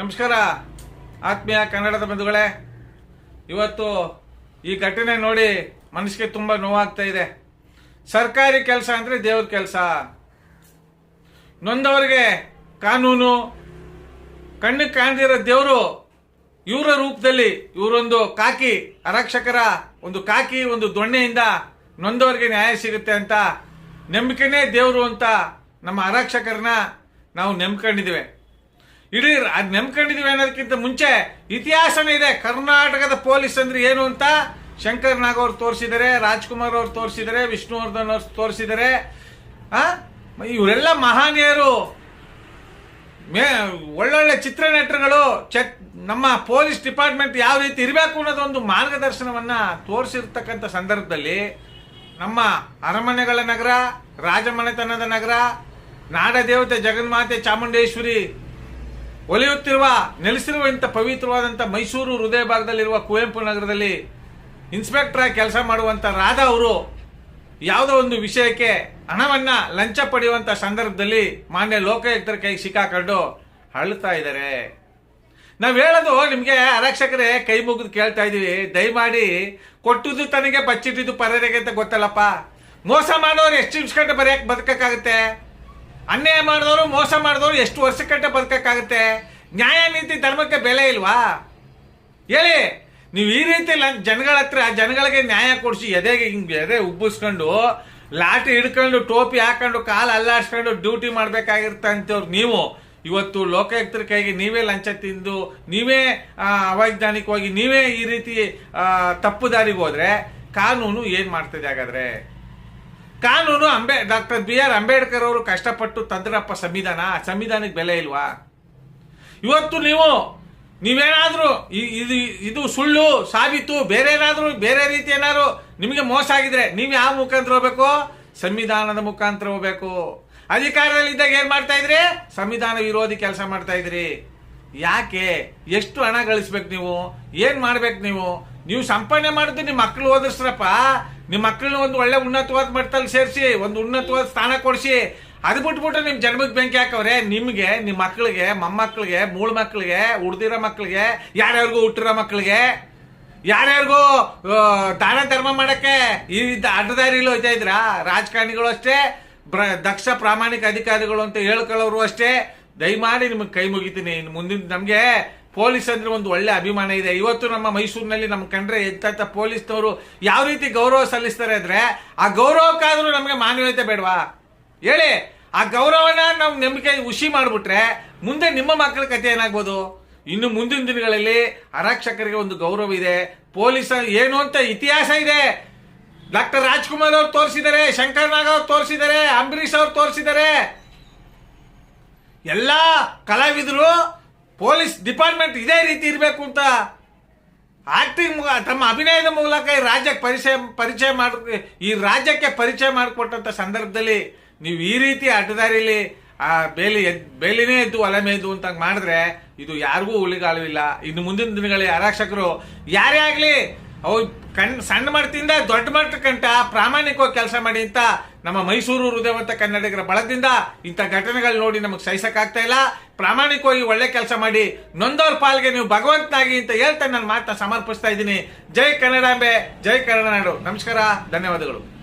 ನಮಸ್ಕಾರ, ಆತ್ಮೀಯ ಕನ್ನಡದ ಬಂಧುಗಳೇ. ಇವತ್ತು ಈ ಘಟನೆ ನೋಡಿ ಮನಸ್ಸಿಗೆ ತುಂಬ ನೋವಾಗ್ತಾ ಇದೆ. ಸರ್ಕಾರಿ ಕೆಲಸ ಅಂದರೆ ದೇವ್ರ ಕೆಲಸ. ನೊಂದವರಿಗೆ ಕಾನೂನು, ಕಣ್ಣಿಗೆ ಕಾಣದಿರೋ ದೇವರು ಇವರ ರೂಪದಲ್ಲಿ ಇವರೊಂದು ಕಾಕಿ, ಅರಕ್ಷಕರ ಒಂದು ಕಾಕಿ, ಒಂದು ದೊಣ್ಣೆಯಿಂದ ನೊಂದವರಿಗೆ ನ್ಯಾಯ ಸಿಗುತ್ತೆ ಅಂತ ನಂಬಿಕೆನೇ ದೇವರು ಅಂತ ನಮ್ಮ ಆರಕ್ಷಕರನ್ನ ನಾವು ನಂಬ್ಕೊಂಡಿದ್ದೇವೆ. ಇಡೀ ಅದು ನೆಮ್ಕೊಂಡಿದೀವಿ ಅನ್ನೋದಕ್ಕಿಂತ ಮುಂಚೆ ಇತಿಹಾಸನೇ ಇದೆ. ಕರ್ನಾಟಕದ ಪೊಲೀಸ್ ಅಂದ್ರೆ ಏನು ಅಂತ ಶಂಕರ್ ನಾಗ್ ಅವ್ರು ತೋರಿಸಿದ್ದಾರೆ ರಾಜ್ಕುಮಾರ್ ಅವ್ರು ತೋರಿಸಿದ್ದಾರೆ ವಿಷ್ಣುವರ್ಧನ್ ಅವ್ರು ತೋರಿಸಿದ್ದಾರೆ ಆ? ಇವರೆಲ್ಲ ಮಹಾನೀಯರು. ಮೇ ಒಳ್ಳೊಳ್ಳೆ ಚಿತ್ರನಟರುಗಳು. ಚೆಕ್ ನಮ್ಮ ಪೊಲೀಸ್ ಡಿಪಾರ್ಟ್ಮೆಂಟ್ ಯಾವ ರೀತಿ ಇರಬೇಕು ಅನ್ನೋದೊಂದು ಮಾರ್ಗದರ್ಶನವನ್ನ ತೋರಿಸಿರ್ತಕ್ಕಂಥ ಸಂದರ್ಭದಲ್ಲಿ ನಮ್ಮ ಅರಮನೆಗಳ ನಗರ, ರಾಜಮನೆತನದ ನಗರ, ನಾಡದೇವತೆ ಜಗನ್ಮಾತೆ ಚಾಮುಂಡೇಶ್ವರಿ ಒಲಿಯುತ್ತಿರುವ ನೆಲೆಸಿರುವ ಇಂಥ ಪವಿತ್ರವಾದಂಥ ಮೈಸೂರು ಹೃದಯ ಭಾಗದಲ್ಲಿರುವ ಕುವೆಂಪು ನಗರದಲ್ಲಿ ಇನ್ಸ್ಪೆಕ್ಟರ್ ಆಗಿ ಕೆಲಸ ಮಾಡುವಂಥ ರಾಧಾ ಅವರು ಯಾವುದೋ ಒಂದು ವಿಷಯಕ್ಕೆ ಹಣವನ್ನು ಲಂಚ ಪಡೆಯುವಂಥ ಸಂದರ್ಭದಲ್ಲಿ ಮಾನ್ಯ ಲೋಕಾಯುಕ್ತರ ಕೈಗೆ ಸಿಕ್ಕಾಕೊಂಡು ಅಳ್ತಾ ಇದ್ದಾರೆ. ನಾವು ಹೇಳೋದು ನಿಮಗೆ ಅರಕ್ಷಕರೇ ಕೈ ಮುಗಿದು ಕೇಳ್ತಾ ಇದ್ದೀವಿ. ದಯಮಾಡಿ ಕೊಟ್ಟಿದ್ದು ತನಗೆ ಬಚ್ಚಿಟ್ಟಿದ್ದು ಪರರಿಗೆ ಅಂತ ಗೊತ್ತಲ್ಲಪ್ಪ. ಮೋಸ ಮಾಡೋರು ಎಷ್ಟು ನಿಮಿಷ ಬರೆಯಕ್ ಬದುಕಕ್ಕಾಗುತ್ತೆ? ಅನ್ಯಾಯ ಮಾಡಿದವರು, ಮೋಸ ಮಾಡಿದವರು ಎಷ್ಟು ವರ್ಷಕ್ಕಂటే ಬದುಕಕ್ಕಾಗುತ್ತೆ? ನ್ಯಾಯ ನೀತಿ ಧರ್ಮಕ್ಕೆ ಬೆಲೆ ಇಲ್ವಾ? ಹೇಳಿ, ನೀವು ಈ ರೀತಿ ಜನಗಳ ಹತ್ರ, ಜನಗಳಿಗೆ ನ್ಯಾಯ ಕೊಡಿಸಿ ಎದೆಗೆ ಹಿಂಗೆ ಎದೆ ಉಬ್ಬಿಸ್ಕೊಂಡು ಲಾಟಿ ಹಿಡ್ಕೊಂಡು, ಟೋಪಿ ಹಾಕೊಂಡು, ಕಾಲು ಅಲ್ಲಾಡ್ಸ್ಕೊಂಡು ಡ್ಯೂಟಿ ಮಾಡಬೇಕಾಗಿರ್ತಂಥವ್ರು ನೀವು. ಇವತ್ತು ಲೋಕಾಯುಕ್ತರ ಕೈಗೆ ನೀವೇ ಲಂಚ ತಿಂದು, ನೀವೇ ಅವೈಜ್ಞಾನಿಕವಾಗಿ ನೀವೇ ಈ ರೀತಿ ತಪ್ಪು ದಾರಿಗೆ ಹೋದ್ರೆ ಕಾನೂನು ಏನು ಮಾಡ್ತದೆ ಹಾಗಾದ್ರೆ? ಕಾನೂನು ಅಂಬೇ, ಡಾಕ್ಟರ್ ಬಿ ಆರ್ ಅಂಬೇಡ್ಕರ್ ಅವರು ಕಷ್ಟಪಟ್ಟು ತಂದ್ರಪ್ಪ ಸಂವಿಧಾನ, ಆ ಸಂವಿಧಾನಕ್ಕೆ ಬೆಲೆ ಇಲ್ವಾ? ಇವತ್ತು ನೀವು, ನೀವೇನಾದರೂ ಇದು ಇದು ಸುಳ್ಳು, ಸಾಬೀತು ಬೇರೆ ಏನಾದರೂ ಬೇರೆ ರೀತಿ ಏನಾದ್ರು ನಿಮಗೆ ಮೋಸ ಆಗಿದ್ರೆ ನೀವು ಯಾವ ಮುಖಾಂತರ ಹೋಗ್ಬೇಕು? ಸಂವಿಧಾನದ ಮುಖಾಂತರ ಹೋಗ್ಬೇಕು. ಅಧಿಕಾರದಲ್ಲಿದ್ದಾಗ ಏನು ಮಾಡ್ತಾ ಇದ್ರಿ? ಸಂವಿಧಾನ ವಿರೋಧಿ ಕೆಲಸ ಮಾಡ್ತಾ ಇದ್ರಿ. ಯಾಕೆ? ಎಷ್ಟು ಹಣ ಗಳಿಸ್ಬೇಕು ನೀವು? ಏನ್ ಮಾಡ್ಬೇಕು ನೀವು? ನೀವು ಸಂಪಾದನೆ ಮಾಡಿದ್ರೆ ನಿಮ್ಮ ಮಕ್ಕಳು ಓದಿಸ್ರಪ್ಪ. ನಿಮ್ಮ ಮಕ್ಕಳನ್ನ ಒಂದು ಒಳ್ಳೆ ಉನ್ನತವಾದ ಮಟ್ಟದಲ್ಲಿ ಸೇರಿಸಿ, ಒಂದು ಉನ್ನತವಾದ ಸ್ಥಾನ ಕೊಡಿಸಿ. ಅದು ಬಿಟ್ಬಿಟ್ಟು ನಿಮ್ ಜನ್ಮಕ್ಕೆ ಬೆಂಕಿ ಹಾಕವ್ರೆ. ನಿಮ್ಗೆ ನಿಮ್ಮ ಮಕ್ಕಳಿಗೆ ಮೊಮ್ಮಕ್ಕಳಿಗೆ ಮೂಳು ಮಕ್ಕಳಿಗೆ ಉಡ್ದಿರೋ ಮಕ್ಕಳಿಗೆ ಯಾರ್ಯಾರಿಗೂ ಹುಟ್ಟಿರೋ ಮಕ್ಕಳಿಗೆ ಯಾರ್ಯಾರಿಗೂ ದಾನ ಧರ್ಮ ಮಾಡಕ್ಕೆ ಈ ಅಡ್ಡದಾರಿಲ್ಲ ಹೋಯ್ತಾ ಇದ್ರ ರಾಜಕಾರಣಿಗಳು ಅಷ್ಟೇ ದಕ್ಷ ಪ್ರಾಮಾಣಿಕ ಅಧಿಕಾರಿಗಳು ಅಂತ ಹೇಳ್ಕೊಳ್ಳೋರು ಅಷ್ಟೇ. ದಯಮಾಡಿ ನಿಮಗೆ ಕೈ ಮುಗಿತೀನಿ. ಇನ್ನು ಮುಂದಿನ ನಮಗೆ ಪೊಲೀಸ್ ಅಂದ್ರೆ ಒಂದು ಒಳ್ಳೆ ಅಭಿಮಾನ ಇದೆ. ಇವತ್ತು ನಮ್ಮ ಮೈಸೂರಿನಲ್ಲಿ ನಮ್ಮ ಕಂಡ್ರೆ ಎಂತ ಪೊಲೀಸ್ನವರು ಯಾವ ರೀತಿ ಗೌರವ ಸಲ್ಲಿಸ್ತಾರೆ ಅಂದ್ರೆ, ಆ ಗೌರವಕ್ಕಾದ್ರೂ ನಮಗೆ ಮಾನ್ಯತೆ ಬೇಡವಾ? ಹೇಳಿ. ಆ ಗೌರವನ ನಾವು ನಂಬಿಕೆ ಹುಷಿ ಮಾಡಿಬಿಟ್ರೆ ಮುಂದೆ ನಿಮ್ಮ ಮಕ್ಕಳ ಕಥೆ ಏನಾಗ್ಬೋದು? ಇನ್ನು ಮುಂದಿನ ದಿನಗಳಲ್ಲಿ ಅರಕ್ಷಕರಿಗೆ ಒಂದು ಗೌರವ ಇದೆ. ಪೊಲೀಸ್ ಏನು ಅಂತ ಇತಿಹಾಸ ಇದೆ. ಡಾಕ್ಟರ್ ರಾಜ್ಕುಮಾರ್ ಅವ್ರು ತೋರಿಸಿದ್ದಾರೆ, ಶಂಕರ್ ನಾಗ್ ಅವ್ರು ತೋರಿಸಿದ್ದಾರೆ, ಅಂಬರೀಷ್ ಅವ್ರು ತೋರಿಸಿದ್ದಾರೆ. ಎಲ್ಲ ಕಲಾವಿದರು ಪೊಲೀಸ್ ಡಿಪಾರ್ಟ್ಮೆಂಟ್ ಇದೇ ರೀತಿ ಇರಬೇಕು ಅಂತ. ಆಕ್ಟಿಂಗ್ ತಮ್ಮ ಅಭಿನಯದ ಮೂಲಕ ಈ ರಾಜ್ಯಕ್ಕೆ ಪರಿಚಯ ಪರಿಚಯ ಮಾಡ್, ಈ ರಾಜ್ಯಕ್ಕೆ ಪರಿಚಯ ಮಾಡಿಕೊಟ್ಟಂಥ ಸಂದರ್ಭದಲ್ಲಿ ನೀವು ಈ ರೀತಿ ಅಡ್ಡದಾರಿಲಿ, ಆ, ಬೇಲಿ ಎದ್, ಬೇಲಿನೇ ಎದ್ದು ಒಲೆ ಅಂತ ಮಾಡಿದ್ರೆ ಇದು ಯಾರಿಗೂ ಉಳಿಗಾಲವಿಲ್ಲ ಇನ್ನು ಮುಂದಿನ ದಿನಗಳಲ್ಲಿ ಆರಕ್ಷಕರು ಯಾರೇ ಆಗ್ಲಿ ಅವು ಕಣ್ ಸಣ್ಣ ಮಟ್ಟದಿಂದ ದೊಡ್ಡ ಮಟ್ಟಕ್ಕಂಟ ಪ್ರಾಮಾಣಿಕವಾಗಿ ಕೆಲಸ ಮಾಡಿ ಅಂತ ನಮ್ಮ ಮೈಸೂರು ಹೃದಯವಂತ ಕನ್ನಡಿಗರ ಬಳದಿಂದ ಇಂಥ ಘಟನೆಗಳು ನೋಡಿ ನಮಗೆ ಸಹಿಸಕ್ಕಾಗ್ತಾ ಇಲ್ಲ. ಪ್ರಾಮಾಣಿಕವಾಗಿ ಒಳ್ಳೆ ಕೆಲಸ ಮಾಡಿ ನೊಂದವ್ರ ಪಾಲ್ಗೆ ನೀವು ಭಗವಂತನಾಗಿ ಅಂತ ಹೇಳ್ತಾ ನನ್ನ ಮಾತನ್ನ ಸಮರ್ಪಿಸ್ತಾ ಇದ್ದೀನಿ. ಜೈ ಕನ್ನಡಾಂಬೆ, ಜೈ ಕನ್ನಡ ನಾಡು. ನಮಸ್ಕಾರ, ಧನ್ಯವಾದಗಳು.